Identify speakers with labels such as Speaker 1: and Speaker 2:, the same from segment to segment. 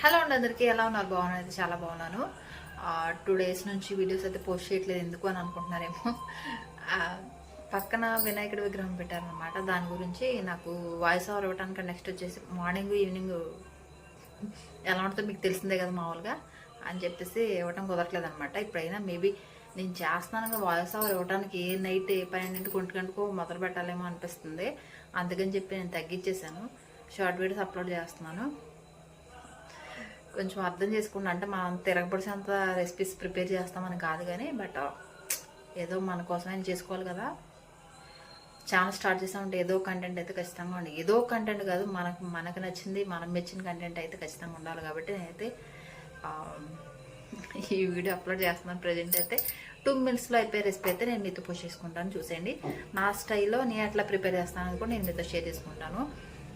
Speaker 1: Hello అండి అందరికీ ఎలా ఉన్నారు? బాగున్నాను చాలా బాగున్నాను. టూ డేస్ నుంచి వీడియోస్ అయితే పోస్ట్ చేయట్లేదు ఎందుకు అని అనుకుంటున్నారేమో. పక్కన వినాయకుడి విగ్రహం పెట్టారనమాట దాని గురించి నాకు వాయిస్ ఓవర్ ఇవ్వడానికి నెక్స్ట్ వచ్చేసి మార్నింగ్ ఈవినింగ్ ఎలా ఉంటుందో మీకు తెలిసిందే కదా మామూలుగా అని చెప్పేసి ఇవ్వటం కుదరట్లేదు అనమాట ఇప్పుడైనా మేబీ నేను చేస్తున్నాను వాయిస్ ఓవర్ ఇవ్వడానికి ఏ నైట్ ఏ పన్నెండింటికి ఒంటి గంటకు మొదలు పెట్టాలేమో అనిపిస్తుంది. అందుకని చెప్పి నేను తగ్గించేశాను. షార్ట్ వీడియోస్ అప్లోడ్ చేస్తున్నాను. కొంచెం అర్థం చేసుకోండి అంటే మనం తిరగబడిసేంత రెసిపీస్ ప్రిపేర్ చేస్తామని కాదు కానీ బట్ uh, ఏదో మన కోసమైనా చేసుకోవాలి కదా. ఛానల్ స్టార్ట్ చేసామంటే ఏదో కంటెంట్ అయితే ఖచ్చితంగా ఉండి ఏదో కంటెంట్ కాదు మనకు మనకు నచ్చింది మనం మెచ్చిన కంటెంట్ అయితే ఖచ్చితంగా ఉండాలి కాబట్టి నేనైతే um, ఈ వీడియో అప్లోడ్ చేస్తున్నాను ప్రజెంట్ అయితే. టూ మినిట్స్లో అయిపోయే రెసిపీ అయితే నేను మీతో పోస్ట్ చేసుకుంటాను చూసేయండి. నా స్టైల్లో నేను ఎట్లా ప్రిపేర్ చేస్తాను అని కూడా నేను మీతో షేర్ చేసుకుంటాను.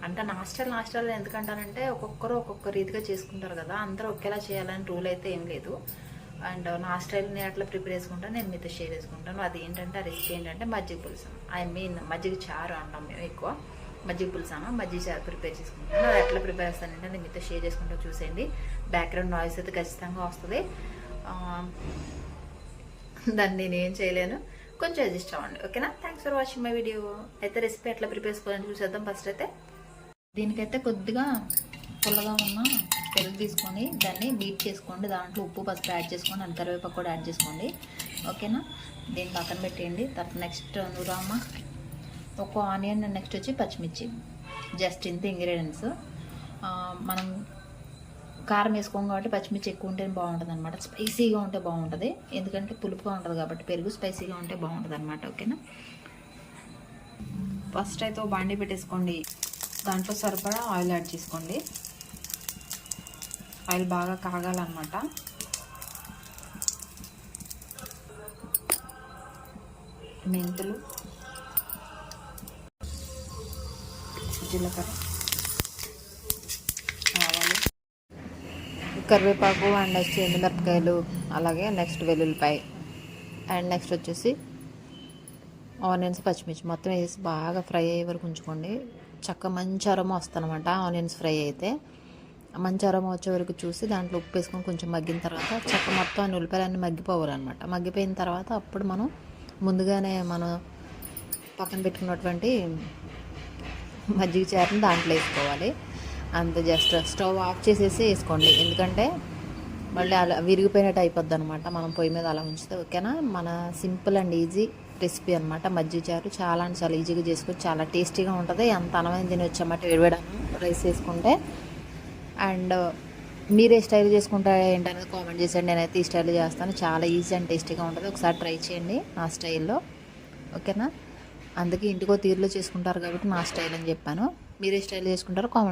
Speaker 1: అంటే నాస్టల్ నాస్టల్ ఎందుకంటానంటే ఒక్కొక్కరు ఒక్కొక్క రీతిగా చేసుకుంటారు కదా. అందరూ ఒకేలా చేయాలని రూల్ అయితే ఏం లేదు. అండ్ నా స్టైల్ని నేను అట్లా ప్రిపేర్ చేసుకుంటాను నేను మీతో షేర్ చేసుకుంటాను. అది ఏంటంటే ఆ రెసిపీ ఏంటంటే మజ్జిగ పులుసం. ఐ మీన్ మజ్జిగ చారు అంటాం మేము ఎక్కువ. మజ్జిగ పులుసు మజ్జిగ చారు ప్రిపేర్ చేసుకుంటాను. అది ఎట్లా ప్రిపేర్ చేస్తానంటే నేను మీతో షేర్ చేసుకుంటూ చూసేయండి. బ్యాక్గ్రౌండ్ నాయిస్ అయితే ఖచ్చితంగా వస్తుంది. దాన్ని నేను ఏం చేయలేను. కొంచెం అడ్జస్ట్ అవ్వండి ఓకేనా? Thanks for watching my video అయితే రెసిపీ ఎట్లా ప్రిపేర్ చేసుకోవాలని చూసేద్దాం. ఫస్ట్ అయితే దీనికైతే కొద్దిగా పుల్లగా ఉన్న పెరుగు తీసుకొని దాన్ని బీట్ చేసుకోండి. దాంట్లో ఉప్పు పసుపు యాడ్ చేసుకోండి అంత కరివేపాకు కూడా యాడ్ చేసుకోండి. ఓకేనా? దీన్ని పక్కన పెట్టేయండి. తర్వాత నెక్స్ట్ నురామ ఒక ఆనియన్ నెక్స్ట్ వచ్చి పచ్చిమిర్చి. జస్ట్ ఇంత ఇంగ్రీడియంట్స్. మనం కారం వేసుకోం కాబట్టి పచ్చిమిర్చి ఎక్కువ ఉంటే బాగుంటుంది అనమాట స్పైసీగా ఉంటే బాగుంటుంది. ఎందుకంటే పులుపుగా ఉంటుంది కాబట్టి పెరుగు స్పైసీగా ఉంటే బాగుంటుంది అనమాట ఓకేనా? ఫస్ట్ అయితే బాండి పెట్టేసుకోండి. దాంట్లో సరిపడా ఆయిల్ యాడ్ చేసుకోండి. ఆయిల్ బాగా కాగాలన్నమాట. మెంతులు జీలకర్ర ఆవాలు కరివేపాకు అండ్ నెక్స్ట్ ఎండుమిరపకాయలు అలాగే నెక్స్ట్ వెల్లుల్లిపాయ. అండ్ నెక్స్ట్ వచ్చేసి ఆనియన్స్ పచ్చిమిర్చి. మొత్తం వేసి బాగా ఫ్రై అయ్యే వరకు ఉంచుకోండి. చక్క మంచి అరమ వస్తుందన్నమాట ఆనియన్స్ ఫ్రై అయితే. మంచి అరమ వచ్చే వరకు చూసి దాంట్లో ఉప్పు వేసుకొని కొంచెం మగ్గిన తర్వాత చక్క మొత్తం అన్ని ఉల్లిపాయలన్నీ మగ్గిపోవాలన్నమాట. మగ్గిపోయిన తర్వాత అప్పుడు మనం ముందుగానే మనం పక్కన పెట్టుకున్నటువంటి మజ్జిగ చేరని దాంట్లో వేసుకోవాలి. అంత జస్ట్ స్టవ్ ఆఫ్ చేసేసి వేసుకోండి. ఎందుకంటే మళ్ళీ అలా విరిగిపోయినట్టు అయిపోద్ది అనమాట మనం పొయ్యి మీద అలా ఉంచితే ఓకేనా? మన సింపుల్ అండ్ ఈజీ రెసిపీ అనమాట మజ్జిగ చారు చాలా అంటే చాలా ఈజీగా చేసుకొని చాలా టేస్టీగా ఉంటుంది. ఎంత అనమైన తినొచ్చన్నమాట వేడివేడాను రైస్ వేసుకుంటే. అండ్ మీరే స్టైల్ చేసుకుంటారా ఏంటనేది కామెంట్ చేసేయండి. నేనైతే ఈ స్టైల్ చేస్తాను. చాలా ఈజీ అండ్ టేస్టీగా ఉంటుంది. ఒకసారి ట్రై చేయండి నా స్టైల్లో. ఓకేనా? అందుకే ఇంటికో తీరులో చేసుకుంటారు కాబట్టి నా స్టైల్ అని చెప్పాను. మీరే స్టైల్ చేసుకుంటారు కామెంట్